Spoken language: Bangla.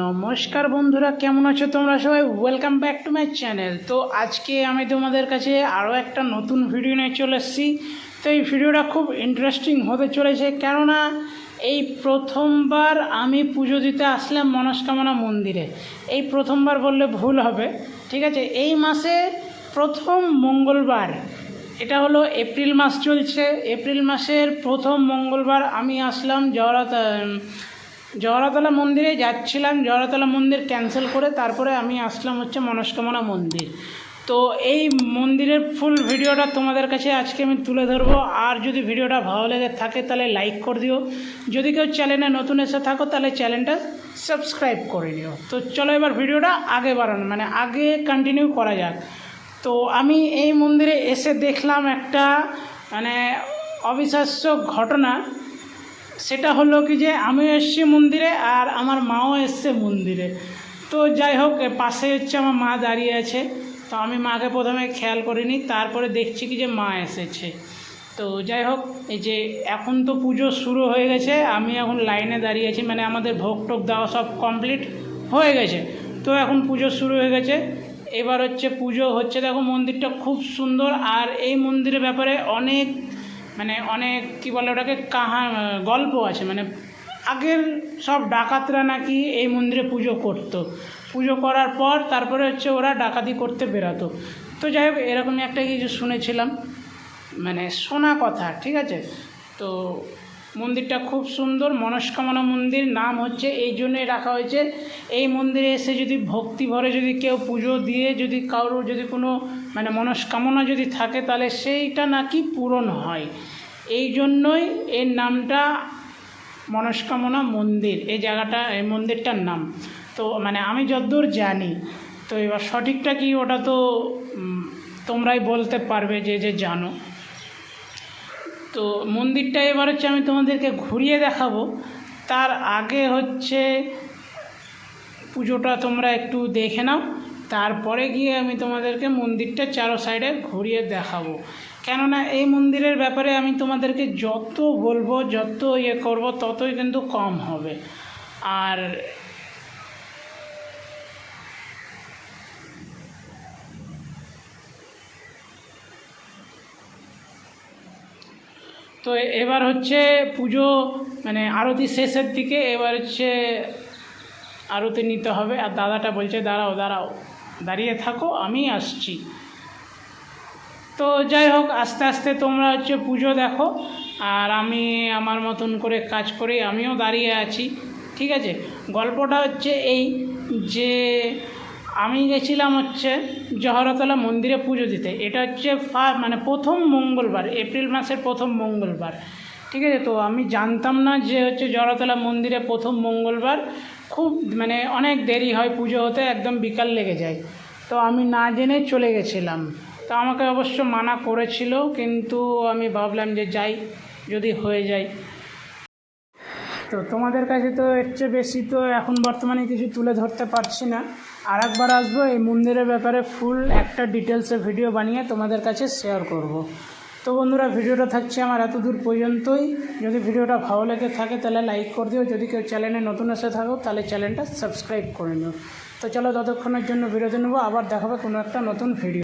নমস্কার বন্ধুরা, কেমন আছো তোমরা সবাই? Welcome back to my channel তো আজকে আমি তোমাদের কাছে আরও একটা নতুন ভিডিও নিয়ে চলে এসেছি। তো এই ভিডিওটা খুব ইন্টারেস্টিং হতে চলেছে, কেননা এই প্রথমবার আমি পুজো দিতে আসলাম মনস্কামনা মন্দিরে। এই প্রথমবার বললে ভুল হবে, ঠিক আছে? এই মাসে প্রথম মঙ্গলবার, এটা হলো এপ্রিল মাস চলছে। এপ্রিল মাসের প্রথম মঙ্গলবার আমি আসলাম জগরাত জগরাতলা মন্দিরে যাচ্ছিলাম জগরাতলা মন্দির ক্যান্সেল করে তারপরে আমি আসলাম হচ্ছে মনস্কামনা মন্দির। তো এই মন্দিরের ফুল ভিডিওটা তোমাদের কাছে আজকে আমি তুলে ধরবো। আর যদি ভিডিওটা ভালো লেগে থাকে তাহলে লাইক করে দিও। যদি কেউ চ্যানেলে নতুন এসে থাকো তাহলে চ্যানেলটা সাবস্ক্রাইব করে নিও। তো চলো এবার ভিডিওটা আগে বাড়ানো মানে আগে কন্টিনিউ করা যাক। তো আমি এই মন্দিরে এসে দেখলাম একটা মানে অবিশ্বাস্য ঘটনা। সেটা হলো কি যে আমি এসছি মন্দিরে আর আমার মাও এসছে মন্দিরে। তো যাই হোক পাশে হচ্ছে আমার মা দাঁড়িয়ে আছে। তো আমি মাকে প্রথমে খেয়াল করিনি, তারপরে দেখছি কি যে মা এসেছে। তো যাই হোক, এই যে এখন তো পুজো শুরু হয়ে গেছে, আমি এখন লাইনে দাঁড়িয়ে আছি মানে আমাদের ভোগ টোক দেওয়া সব কমপ্লিট হয়ে গেছে। তো এখন পুজো শুরু হয়ে গেছে। এবার হচ্ছে পুজো হচ্ছে, দেখো মন্দিরটা খুব সুন্দর, আর এই মন্দিরের ব্যাপারে অনেক মানে অনেক, কি বলে ওটাকে, কাহা, গল্প আছে। মানে আগের সব ডাকাতরা নাকি এই মন্দিরে পুজো করতো। পুজো করার পর তারপরে হচ্ছে ওরা ডাকাতি করতে বেরাতো। তো যাই হোক, এরকমই একটা কিছু শুনেছিলাম। মানে শোনা কথা, ঠিক আছে? তো মন্দিরটা খুব সুন্দর, মনস্কামনা মন্দির, নাম হচ্ছে এই জন্যই রাখা হয়েছে। এই মন্দিরে এসে যদি ভক্তি ভরে যদি কেউ পুজো দিয়ে যদি কারোর যদি কোনো মানে মনস্কামনা যদি থাকে, তাহলে সেইটা নাকি পূরণ হয়। এই জন্যই এর নামটা মনস্কামনা মন্দির, এই জায়গাটা, এই মন্দিরটার নাম। তো মানে আমি যতদূর জানি, তো এবার সঠিকটা কি ওটা তো তোমরাই বলতে পারবে যে যে জানো। তো মন্দিরটা এবার হচ্ছে আমি তোমাদেরকে ঘুরিয়ে দেখাবো। তার আগে হচ্ছে পুজোটা তোমরা একটু দেখে নাও। তারপরে গিয়ে আমি তোমাদেরকে মন্দিরটা চারো সাইডে ঘুরিয়ে দেখাবো। কেননা এই মন্দিরের ব্যাপারে আমি তোমাদেরকে যত বলব, যত ইয়ে করব, ততই কিন্তু কম হবে। আর তো এবার হচ্ছে পুজো মানে আরতি শেষের দিকে এবার হচ্ছে আরতি নিতে হবে। আর দাদাটা বলছে, দাঁড়াও দাঁড়াও, দাঁড়িয়ে থাকো, আমি আসছি। তো যাই হোক, আস্তে আস্তে তোমরা হচ্ছে পুজো দেখো। আর আমি আমার মতন করে কাজ করে, আমিও দাঁড়িয়ে আছি। ঠিক আছে? গল্পটা হচ্ছে এই যে আমি গেছিলাম হচ্ছে জহরতলা মন্দিরে পুজো দিতে। এটা হচ্ছে ফা মানে প্রথম মঙ্গলবার, এপ্রিল মাসের প্রথম মঙ্গলবার। ঠিক আছে? তো আমি জানতাম না যে হচ্ছে জহরতলা মন্দিরে প্রথম মঙ্গলবার। খুব মানে অনেক দেরি হয় পুজো হতে, একদম বিকাল লেগে যায়। তো আমি না জেনে চলে গেছিলাম। তো আমাকে অবশ্য মানা করেছিল, কিন্তু আমি ভাবলাম যে যাই, যদি হয়ে যায়। তো তোমাদের কাছে তো এর চেয়ে বেশি তো এখন বর্তমানে কিছু তুলে ধরতে পারছি না। আর একবার আসব, এই মন্দিরের ব্যাপারে ফুল একটা ডিটেলসে ভিডিও বানিয়ে তোমাদের কাছে শেয়ার করব। তো বন্ধুরা, ভিডিওটা থাকছে আমার এত দূর পর্যন্তই। যদি ভিডিওটা ভালো লেগে থাকে তাহলে লাইক করে দিও। যদি কেউ চ্যানেলে নতুন এসে থাকো, তাহলে চ্যানেলটা সাবস্ক্রাইব করে নিও। তো চলো ততক্ষণের জন্য বিরতি নেব। আবার দেখাবে কোনো একটা নতুন ভিডিও